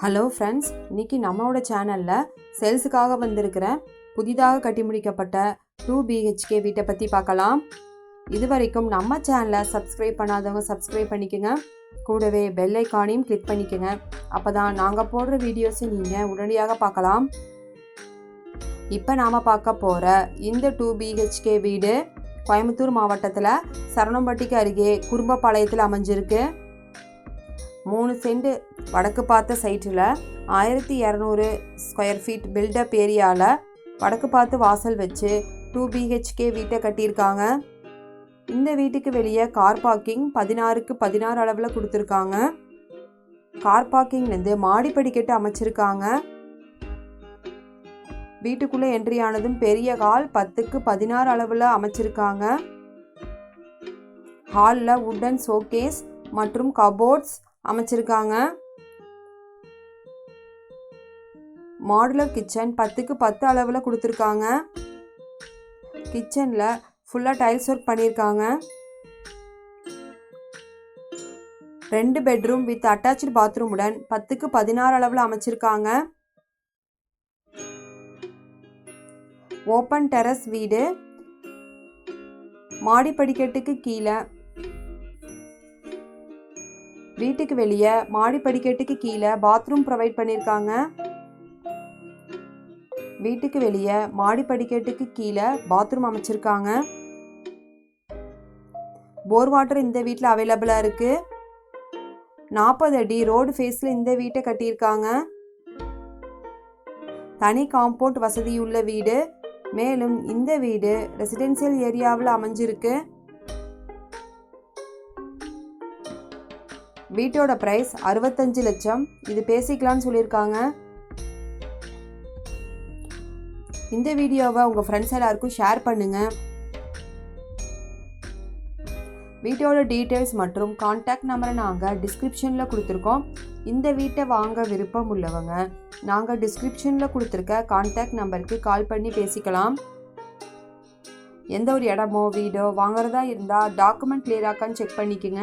Hello friends இன்னைக்கு நம்மளோட சேனலில் சேல்ஸுக்காக வந்திருக்கிற புதிதாக கட்டி முடிக்கப்பட்ட டூ பிஹெச்கே வீட்டை பற்றி பார்க்கலாம். இது வரைக்கும் நம்ம சேனலை சப்ஸ்கிரைப் பண்ணாதவங்க சப்ஸ்கிரைப் பண்ணிக்கோங்க. கூடவே பெல் ஐக்கானையும் கிளிக் பண்ணிக்கோங்க. அப்போ தான் நாங்கள் போடுற வீடியோஸை நீங்கள் உடனடியாக பார்க்கலாம். இப்போ நாம் பார்க்க போகிற இந்த டூ பிஹெச்கே வீடு கோயம்புத்தூர் மாவட்டத்தில் சரணம்பட்டிக்கு அருகே குறும்பப்பாளையத்தில் அமைஞ்சிருக்கு. மூணு சென்ட் வடக்கு பார்த்த சைட்டில் ஆயிரத்தி இரநூறு ஸ்கொயர் ஃபீட் பில்டப் ஏரியாவில் வடக்கு பார்த்து வாசல் வச்சு டூ பிஹெச்கே வீட்டை கட்டியிருக்காங்க. இந்த வீட்டுக்கு வெளியே கார் பார்க்கிங் பதினாறுக்கு பதினாறு அளவில் கொடுத்துருக்காங்க. கார் பார்க்கிங்லேருந்து மாடி படிக்கட்டு அமைச்சிருக்காங்க. வீட்டுக்குள்ளே என்ட்ரி ஆனதும் பெரிய ஹால் பத்துக்கு பதினாறு அளவில் அமைச்சிருக்காங்க. ஹாலில் உட்டன் ஷோகேஸ் மற்றும் கபோர்ட்ஸ் அமைச்சிருக்காங்க. மாடுலர் கிச்சன் பத்துக்கு பத்து அளவில் கொடுத்துருக்காங்க. கிச்சனில் ஃபுல்லாக டைல்ஸ் ஒர்க் பண்ணியிருக்காங்க ரெண்டு பெட்ரூம் வித் அட்டாச்சு பாத்ரூமுடன் பத்துக்கு பதினாறு அளவில் அமைச்சிருக்காங்க. ஓப்பன் டெரஸ் வீடு. மாடி படிக்கட்டுக்கு கீழே வீட்டுக்கு வெளியே மாடி படிக்கட்டுக்கு கீழே பாத்ரூம் ப்ரொவைட் பண்ணியிருக்காங்க. வீட்டுக்கு வெளியே மாடி படிக்கட்டுக்கு கீழே பாத்ரூம் அமைச்சிருக்காங்க. போர் வாட்டர் இந்த வீட்டில் அவைலபிளாக இருக்கு. நாற்பது அடி ரோடு ஃபேஸில் இந்த வீட்டை கட்டியிருக்காங்க. தனி காம்பவுண்ட் வசதியுள்ள வீடு. மேலும் இந்த வீடு ரெசிடென்சியல் ஏரியாவில் அமைஞ்சிருக்கு. வீட்டோட ப்ரைஸ் அறுபத்தஞ்சு லட்சம். இது பேசிக்கலாம்னு சொல்லியிருக்காங்க. இந்த வீடியோவை உங்கள் ஃப்ரெண்ட்ஸ் எல்லாருக்கும் ஷேர் பண்ணுங்கள் வீட்டோட டீட்டெயில்ஸ் மற்றும் காண்டாக்ட் நம்பரை நாங்கள் டிஸ்கிரிப்ஷனில் கொடுத்துருக்கோம். இந்த வீட்டை வாங்க விருப்பம் உள்ளவங்க நாங்கள் டிஸ்கிரிப்ஷனில் கொடுத்துருக்க காண்டாக்ட் நம்பருக்கு கால் பண்ணி பேசிக்கலாம். எந்த ஒரு இடமோ வீடோ வாங்குறதா இருந்தால் டாக்குமெண்ட் கிளியராக்கான்னு செக் பண்ணிக்கோங்க.